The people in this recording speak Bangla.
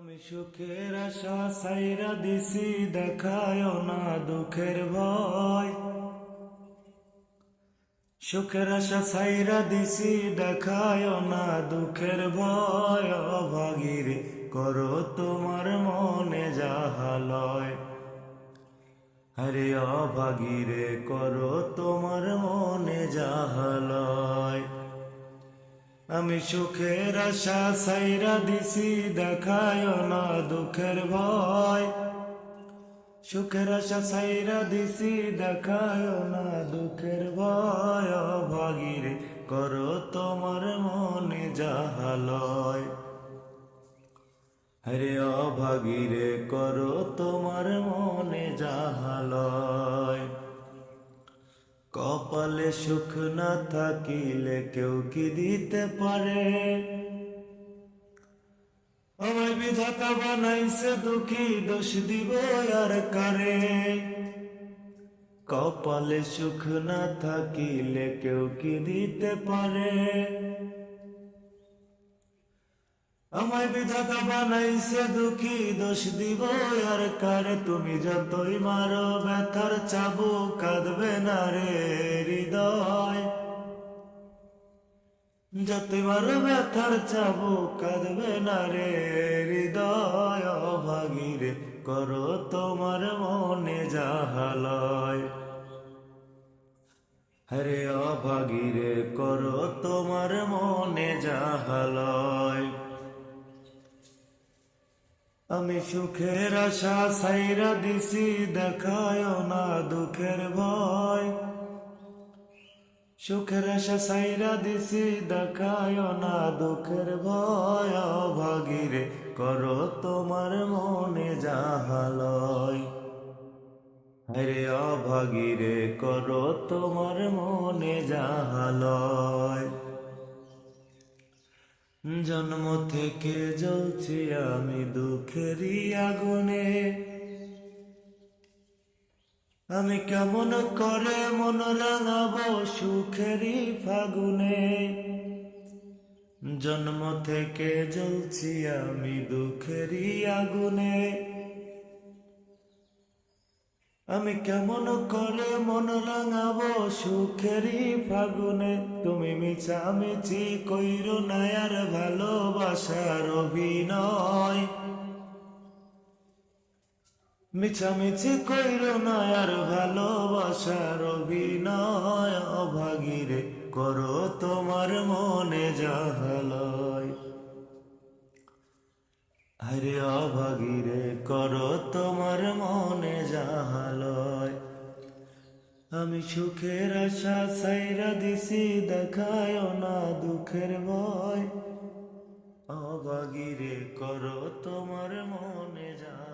আমি সুখের আশা সাইরা দিছি, দেখায় না দুঃখের ভয়। সুখের আশা সাইরা দিছি, দেখায় না দুঃখের ভয়। অভাগীর করো তোমার মনে যাহালয় আরে অভাগীরে করো তোমার মনে যাহালয় আমি সুখের আশা সাইরা দিছি, দেখায় না দুঃখের ভয়। সুখের আশা সাইরা দিছি, দেখায় না দুঃখের ভয়। ভাগিরে, করো তোমার মনে যাহালয় হরে অভাগিরে করো তোমার মনে যাহালয় কপালে সুখ না থাকিলে কেউ কি দিতে পারে? আমায় বিধাতা বানাইছে দুঃখী, দোষ দিব আর কারে? কপালে সুখ না থাকিলে কেউ কি দিতে পারে? আমায় বিধাতা বানাইছে দুঃখী দোষ দিব, আর কারে তুমি যতই মারো, ব্যথার চাবু কাঁদবে না রে হৃদয়। যতই মারো, ব্যথার চাবু কাঁদবে না রে হৃদয়। অভাগীরে করো তোমার মনে যাহালয়। হরে অভাগীরে করো তোমার মনে যাহালয়। আমি সুখের আশা সাইরা দিছি, দেখায় না দুঃখের ভয়। সুখের আশা সাইরা দিছি, দেখায় না দুঃখের ভয়। ভাগিরে, করো তোমার মনে যাহালয় হরে অভাগিরে করো তোমার মনে যাহালয় জন্ম থেকে জ্বলছি আমি দুঃখেরই আগুনে। আমি কেমন করে মন রাঙাব সুখেরই ফাগুনে। জন্ম থেকে জ্বলছি আমি দুঃখেরই আগুনে। আমি কেমন করে মন রাঙাবো সুখেরই ফাগুনে? তুমি মিছামিছি কইর নায়ার ভালোবাসার অভিনয়। মিছামিছি কইর নায়ার ভালোবাসার অভিনয়। অভাগীরে করো তোমার মনে যাহালয় আরে অভাগিরে কর তোমার মনে যাহালয় আমি সুখের আশা সাইরা দিছি, দেখায় না দুঃখের ভয়। অভাগিরে কর তোমার মনে যাহালয়